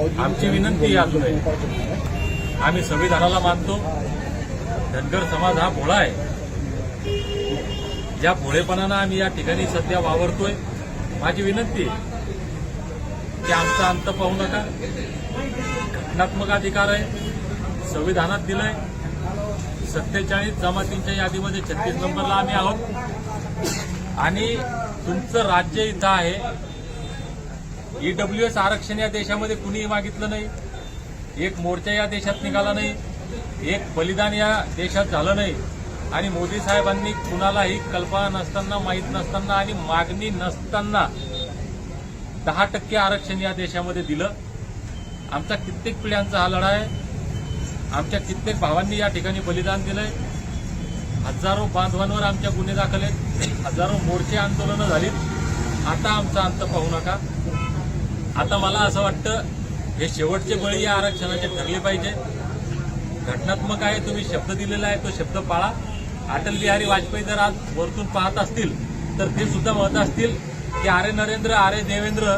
आमची विनंती आहे. आम्ही संविधानाला मानतो. धनगर समाज हा भोळा आहे. ज्या भोळेपणानं आम्ही या ठिकाणी सध्या वावरतोय माझी विनंती आहे की आमचा अंत पाहू नका. घटनात्मक अधिकार आहे. संविधानात दिलंय. सत्तेचाळीस जमातींच्या यादीमध्ये छत्तीस नंबरला आम्ही आहोत. आणि तुमचं राज्य इथं आहे. ईडब्ल्यू एस आरक्षण या देशामध्ये कुणीही मागितलं नाही. एक मोर्चा या देशात निघाला नाही. एक बलिदान या देशात झालं नाही. आणि मोदी साहेबांनी कुणालाही कल्पना नसताना माहीत नसताना आणि मागणी नसताना दहा टक्के आरक्षण या देशामध्ये दिलं. आमचा कित्येक पिढ्यांचा हा लढा आहे. आमच्या कित्येक भावांनी या ठिकाणी बलिदान दिलंय. हजारो बांधवांवर आमच्या गुन्हे दाखल आहेत. हजारो मोर्चे आंदोलनं झालीत. आता आमचा अंत पाहू नका. आता मला असं वाटतं हे शेवटचे बळी या आरक्षणाचे ठरले पाहिजे. घटनात्मक आहे तुम्ही शब्द दिलेला आहे तो शब्द पाळा. अटल बिहारी वाजपेयी जर आज वरतून पाहत असतील तर ते सुद्धा म्हणत असतील की आरे नरेंद्र आरे देवेंद्र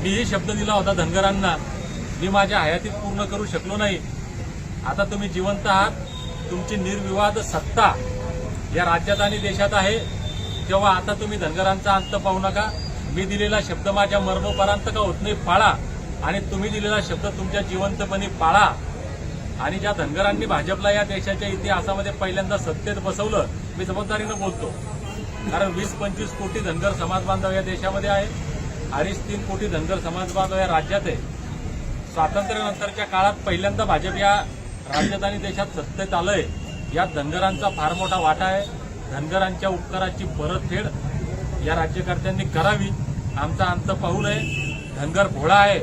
मीही शब्द दिला होता धनगरांना. मी माझ्या हयातीत पूर्ण करू शकलो नाही. आता तुम्ही जिवंत आहात. तुमची निर्विवाद सत्ता या राज्यात आणि देशात आहे. तेव्हा आता तुम्ही धनगरांचा अंत पाहू नका मी दिलेला शब्द माझ्या मर्मोपरांत का होत नाही पाळा. आणि तुम्ही दिलेला शब्द तुमच्या जिवंतपणी पाळा. आणि ज्या धनगरांनी भाजपला या देशाच्या इतिहासामध्ये पहिल्यांदा सत्तेत बसवलं मी जबाबदारीनं बोलतो. कारण वीस पंचवीस कोटी धनगर समाज बांधव या देशामध्ये आहे अडीच तीन कोटी धनगर समाज बांधव या राज्यात आहे स्वातंत्र्यानंतरच्या काळात पहिल्यांदा भाजप या राज्यात आणि देशात सत्तेत आलंय. यात धनगरांचा फार मोठा वाटा आहे. धनगरांच्या उपकाराची परतफेड या राज्यकर्त्यांनी करावी. आमचा आमचं पाहू नये धनगर भोळा आहे.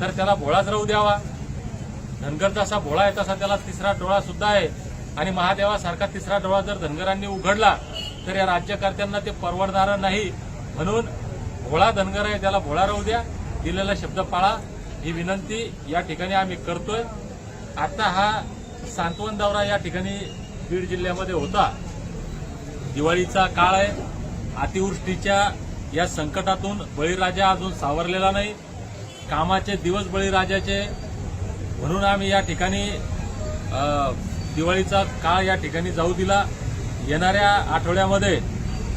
तर त्याला भोळाच राहू द्यावा. धनगर जसा भोळा आहे तसा त्याला तिसरा डोळा सुद्धा आहे. आणि महादेवासारखा तिसरा डोळा जर धनगरांनी उघडला तर या राज्यकर्त्यांना ते परवडणार नाही. म्हणून भोळा धनगर आहे त्याला भोळा राहू द्या. दिलेला शब्द पाळा. ही विनंती या ठिकाणी आम्ही करतोय. आता हा सांत्वन दौरा या ठिकाणी बीड जिल्ह्यामध्ये होता. दिवाळीचा काळ आहे. अतिवृष्टीच्या या संकटातून बळीराजा अजून सावरलेला नाही. कामाचे दिवस बळीराजाचे. म्हणून आम्ही या ठिकाणी दिवाळीचा काळ या ठिकाणी जाऊ दिला. येणाऱ्या आठवड्यामध्ये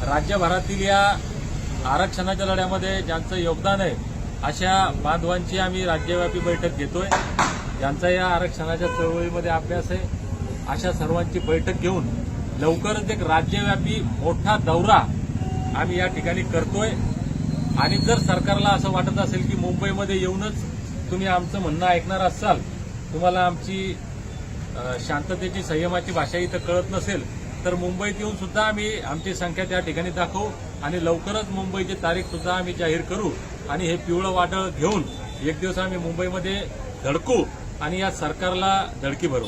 राज्यभरातील या आरक्षणाच्या लढ्यामध्ये ज्यांचं योगदान आहे अशा बांधवांची आम्ही राज्यव्यापी बैठक घेतोय. ज्यांचा या आरक्षणाच्या चळवळीमध्ये अभ्यास आहे. अशा सर्वांची बैठक घेऊन लवकरच एक राज्यव्यापी मोठा दौरा आम्ही या ठिकाणी करतोय. आणि जर सरकारला असं वाटत असेल की मुंबईमध्ये येऊनच तुम्ही आमचं म्हणणं ऐकणार असाल तुम्हाला आमची शांततेची संयमाची भाषा इथं कळत नसेल तर मुंबईत येऊन सुद्धा आम्ही आमची संख्या त्या ठिकाणी दाखवू आणि लवकरच मुंबईची तारीख सुद्धा आम्ही जाहीर करू आणि हे पिवळं वादळ घेऊन एक दिवस आम्ही मुंबईमध्ये धडकू आणि या सरकारला धडकी भरू.